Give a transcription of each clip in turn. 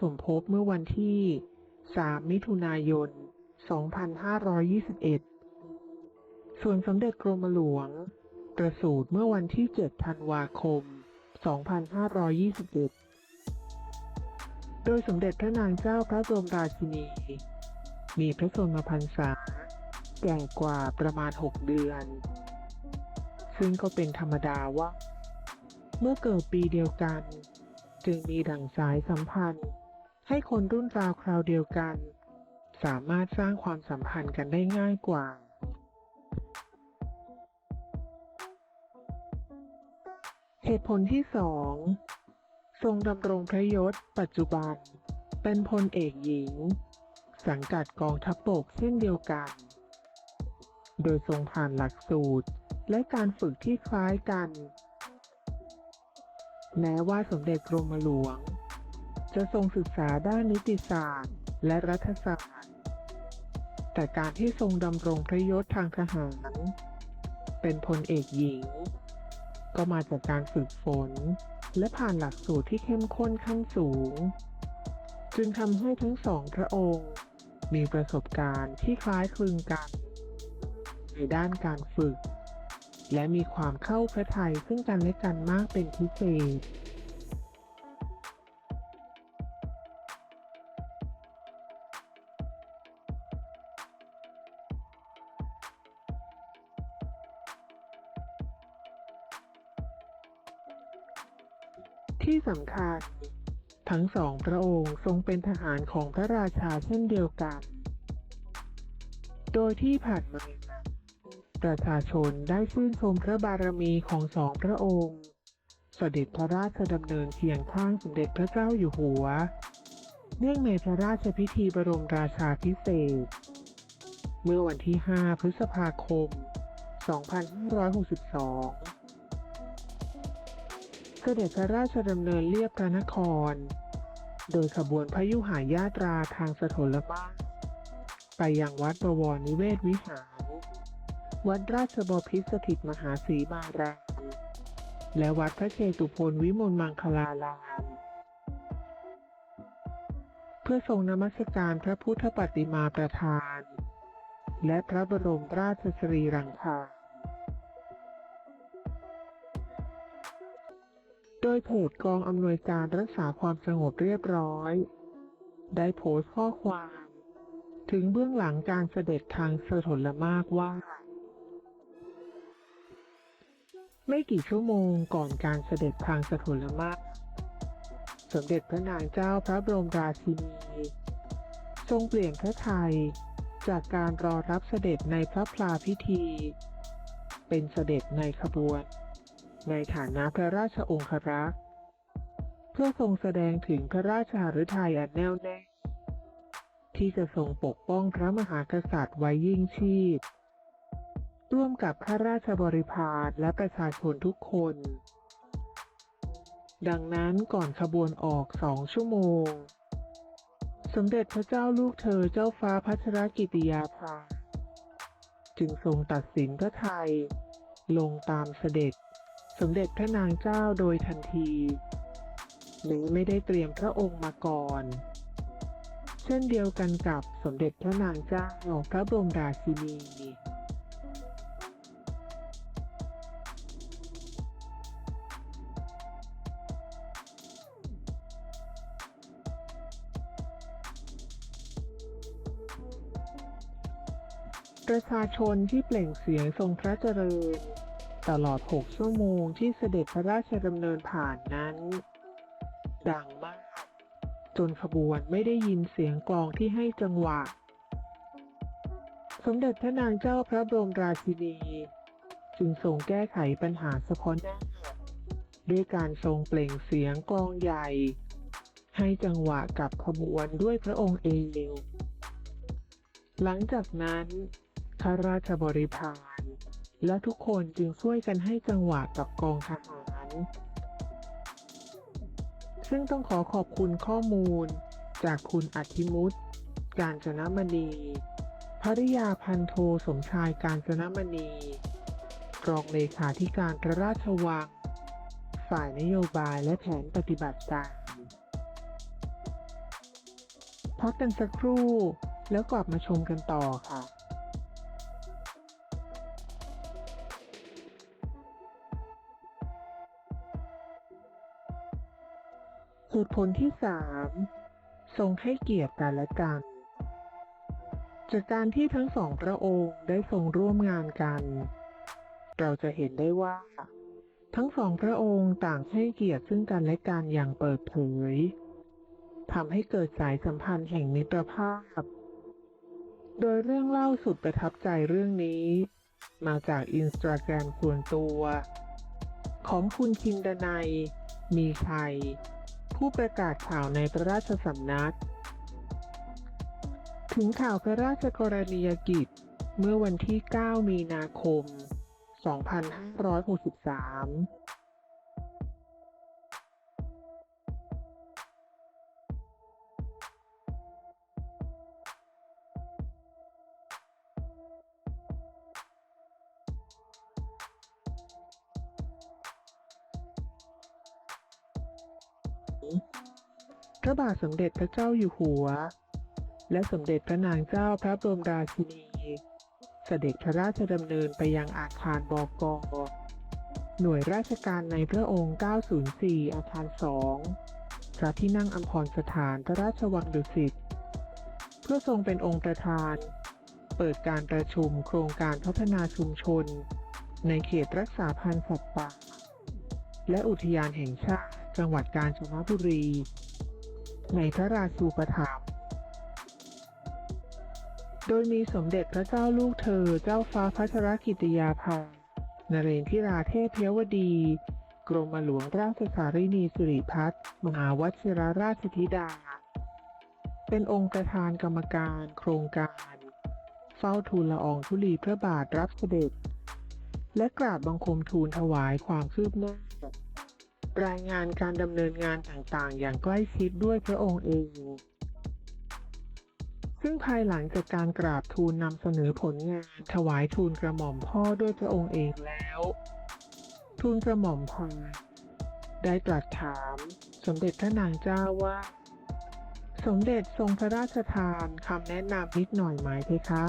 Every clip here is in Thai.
สมภพเมื่อวันที่ 3 มิถุนายน 2521 ส่วนสมเด็จกรมหลวง ประสูติเมื่อวันที่ 7 ธันวาคม 2521โดยสมเด็จพระนางเจ้าพระบรมราชินี มีพระชนมพรรษา แก่กว่าประมาณ 6 เดือน ซึ่งก็เป็นธรรมดาว่า เมื่อเกิดปีเดียวกัน จึงมีดั่งสายสัมพันธ์ ให้คนรุ่นราวคราวเดียวกัน สามารถสร้างความสัมพันธ์กันได้ง่ายกว่า เหตุผลที่สองทรงดำรงพระยศปัจจุบัน เป็นพลเอกหญิง สังกัดกองทัพบกเช่นเดียวกัน โดยทรงผ่านหลักสูตรและการฝึกที่คล้ายกัน แม้ว่าสมเด็จกรมหลวง จะทรงศึกษาด้านนิติศาสตร์และรัฐศาสตร์ แต่การที่ทรงดำรงพระยศทางทหาร เป็นพลเอกหญิง ก็มาจากการฝึกฝน และผ่านหลักสูตรที่เข้มข้นขั้นสูง จึงทำให้ทั้งสองพระองค์ มีประสบการณ์ที่คล้ายคลึงกัน ในด้านการฝึก และมีความเข้าพระทัยซึ่งกันและกันมากเป็นพิเศษที่สำคัญ ทั้งสองพระองค์ทรงเป็นทหารของพระราชาเช่นเดียวกัน โดยที่ผ่านมา ประชาชนได้ชื่นชมพระบารมีของสองพระองค์ เสด็จพระราชดำเนินเคียงข้างสมเด็จพระเจ้าอยู่หัว เนื่องในพระราชพิธีบรมราชาพิเศษ เมื่อวันที่ 5 พฤษภาคม 2562 เสด็จพระราชดำเนินเลียบพระนคร โดยขบวนพยุหายาตราทางสถลมาไปยังวัดบวรนิเวศวิหาร วัดราชบพิตรสถิตมหาศรีมาราม และวัดพระเชตุพนวิมลมังคลาราม เพื่อทรงนมัสการพระพุทธปฏิมาประธาน และพระบรมราชสรีรังคารโดยเพจกองอำนวยการรักษาความสงบเรียบร้อย ได้โพสต์ข้อความ ถึงเบื้องหลังการเสด็จทางสถลมากว่า ไม่กี่ชั่วโมงก่อนการเสด็จทางสถลมาสมเด็จพระนางเจ้าพระบรมราชินี ทรงเปลี่ยนพระไทยจากการรอรับเสด็จในพระพลาพิธี เป็นเสด็จในขบวน ในฐานะพระราชองครักษ์เพื่อทรงแสดงถึงพระราชหฤทัยอันแน่วแน่ที่จะทรงปกป้องพระมหากษัตริย์ไว้ยิ่งชีพ ร่วมกับข้าราชบริพารและประชาชนทุกคน ดังนั้นก่อนขบวนออกสองชั่วโมง สมเด็จพระเจ้าลูกเธอเจ้าฟ้าพัชรกิติยาภาจึงทรงตัดสินพระไทย ลงตามเสด็จ สมเด็จพระนางเจ้าโดยทันทีหรือไม่ได้เตรียมพระองค์มาก่อน เช่นเดียวกันกับสมเด็จพระนางเจ้าพระบรมราชินี ประชาชนที่เปล่งเสียงทรงพระเจริญ ตลอด6ชั่วโมงที่เสด็จพระราชดำเนินผ่านนั้น ดังมาก จนขบวนไม่ได้ยินเสียงกลองที่ให้จังหวะ สมเด็จพระนางเจ้าพระบรมราชินี จึงทรงแก้ไขปัญหาเฉพาะหน้าด้วยการทรงเปล่งเสียงกลองใหญ่ ให้จังหวะกับขบวนด้วยพระองค์เองหลังจากนั้น ข้าราชบริพาร และทุกคนจึงช่วยกันให้จังหวะกับกองทหาร ซึ่งต้องขอขอบคุณข้อมูล จากคุณอธิมุตการจนมณีภริยาพันโทสมชายการจนมณีรองเลขาธิการพระราชวัง ฝ่ายนโยบายและแผนปฏิบัติการพักกันสักครู่แล้วกลับมาชมกันต่อค่ะ ตุผลที่สามทรงให้เกียรติกันและกัน จากการที่ทั้งสองพระองค์ได้ทรงร่วมงานกัน เราจะเห็นได้ว่า ทั้งสองพระองค์ต่างให้เกียรติซึ่งกันและกันอย่างเปิดเผยทำให้เกิดสายสัมพันธ์แห่งมิตรภาพ โดยเรื่องเล่าสุดประทับใจเรื่องนี้ มาจากอินสตาแกรมส่วนตัว ของคุณคินดนัย มีชัย ผู้ประกาศข่าวในพระราชสำนัก ถึงข่าวพระราชกรณียกิจ เมื่อวันที่ 9 มีนาคม 2563 ระบาทสมเด็จพระเจ้าอยู่หัว และสมเด็จพระนางเจ้าพระบรมราชินี เสด็จพระราชดำเนินไปยังอาคารบกหน่วยราชการในพระองค์ 904 อาคาร 2 พระที่นั่งอัมพรสถานพระราชวังดุสิต เพื่อทรงเป็นองค์ประธาน เปิดการประชุมโครงการพัฒนาชุมชน ในเขตรักษาพันธุ์สัตว์ป่าและอุทยานแห่งชาติจังหวัดกาญจนบุรี ในพระราชูปถัมภ์โดยมีสมเด็จพระเจ้าลูกเธอเจ้าฟ้าพัชรกิติยาภานเรนทิราเทพยวดี กรมหลวงราชสารินีสิริพัฒน์มหาวชิรราชธิดา เป็นองค์ประธานกรรมการโครงการ เฝ้าทูลละอองธุลีพระบาทรับเสด็จ และกราบบังคมทูลถวายความคืบหน้า รายงานการดำเนินงานต่างๆ อย่างใกล้ชิดด้วยพระองค์เอง ซึ่งภายหลังจากการกราบทูลนำเสนอผลงานถวายทูลกระหม่อมพ่อด้วยพระองค์เองแล้ว ทูลกระหม่อมพ่อได้ตรัสถาม สมเด็จพระนางเจ้าว่า สมเด็จทรงพระราชทานคำแนะนำนิดหน่อยไหมเพคะ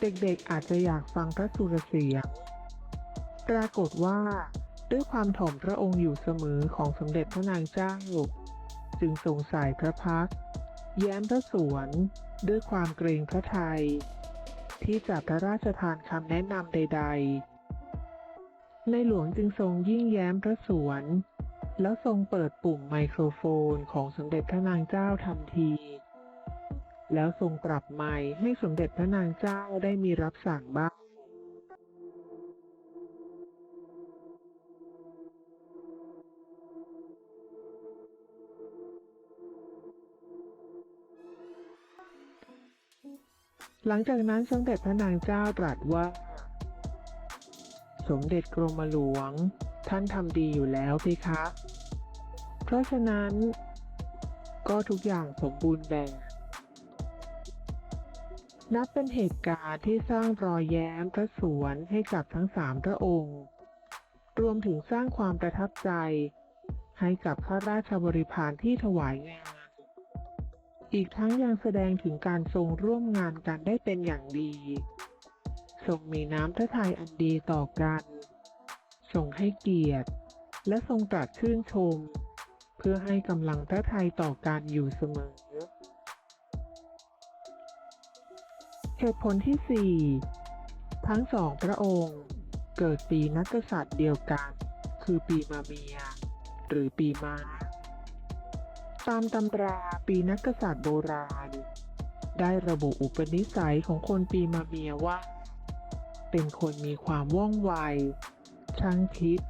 เด็กๆอาจจะอยากฟังพระสุรเสียง ปรากฏว่า ด้วยความถ่อมพระองค์อยู่เสมอของสมเด็จพระนางเจ้า จึงทรงสายพระพัก แย้มพระสวนด้วยความเกรงพระไทย ที่จะพระราชทานคำแนะนำใด ๆ ในหลวงจึงทรงยิ่งแย้มพระสวน แล้วทรงเปิดปุ่มไมโครโฟนของสมเด็จพระนางเจ้าทันที แล้วทรงปรับไมค์ให้สมเด็จพระนางเจ้าได้มีรับสั่งบ้าง หลังจากนั้นสมเด็จพระนางเจ้าตรัสว่า สมเด็จกรมหลวง ท่านทำดีอยู่แล้วเพคะ เพราะฉะนั้น ก็ทุกอย่างสมบูรณ์แบบ นับเป็นเหตุการณ์ที่สร้างรอยแย้มพระสวนให้กับทั้งสามพระองค์ รวมถึงสร้างความประทับใจ ให้กับข้าราชบริพารที่ถวายงาน อีกทั้งยังแสดงถึงการทรงร่วมงานกันได้เป็นอย่างดี ทรงมีน้ำพระทัยอันดีต่อกัน ทรงให้เกียรติ และทรงตรัสชื่นชม เพื่อให้กำลังพระทัยต่อกันอยู่เสมอ เหตุผลที่ 4 ทั้งสองพระองค์เกิดปีนักกษัตริย์เดียวกัน คือปีมาเมีย หรือปีม้า ตามตำราปีนักกษัตริย์โบราณ ได้ระบุอุปนิสัยของคนปีมาเมียว่า เป็นคนมีความว่องไว ช่างคิด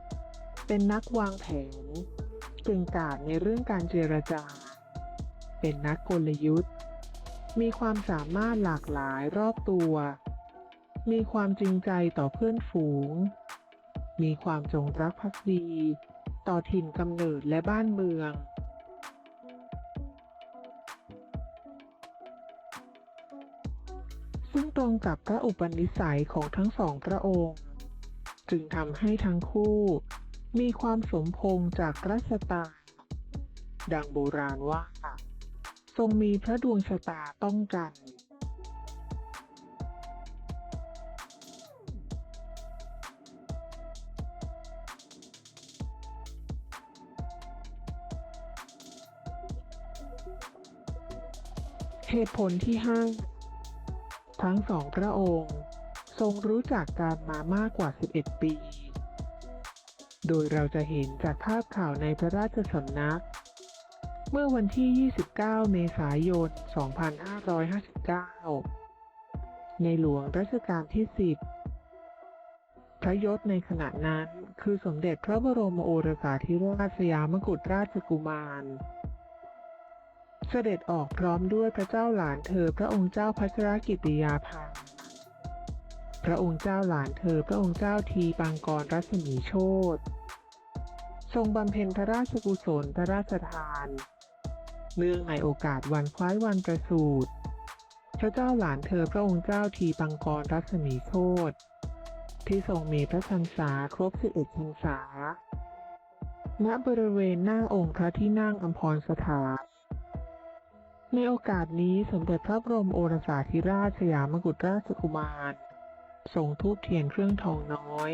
เป็นนักวางแผน เก่งกาจในเรื่องการเจรจา เป็นนักกลยุทธ์ มีความสามารถหลากหลายรอบตัว มีความจริงใจต่อเพื่อนฝูง มีความจงรักภักดี ต่อถิ่นกำเนิดและบ้านเมือง ซึ่งตรงกับพระอุปนิสัยของทั้งสองพระองค์ จึงทำให้ทั้งคู่ มีความสมพงจากรัชตา ดังโบราณว่า ทรงมีพระดวงชะตาต้องกันเหตุผลที่ห้า ทั้งสองพระองค์ ทรงรู้จักการมามากกว่า 11 ปี โดยเราจะเห็นจากภาพข่าวในพระราชสำนัก เมื่อวันที่ 29 เมษายน 2559 ในหลวงรัชกาลที่ 10 พระยศในขณะนั้นคือสมเด็จพระบรมโอรสาธิราชสยามกุฎราชกุมาร เสด็จออกพร้อมด้วยพระเจ้าหลานเธอพระองค์เจ้าพัชรกิติยาภาพระองค์เจ้าหลานเธอพระองค์เจ้าทีปังกรรัศมีโชตทรงบำเพ็ญพระราชกุศลพระราชทาน เนื่องในโอกาสวันคล้ายวันประสูติพระเจ้าหลานเธอพระองค์เจ้าทีปังกรรัศมีโชตที่ทรงมีพระชันษาครบ11พรรษา ณบริเวณหน้าองค์พระที่นั่งอัมพรสถาน ในโอกาสนี้สมเด็จพระบรมโอรสาธิราชสยามกุฎราชกุมารทรงทูบเทียนเครื่องทองน้อย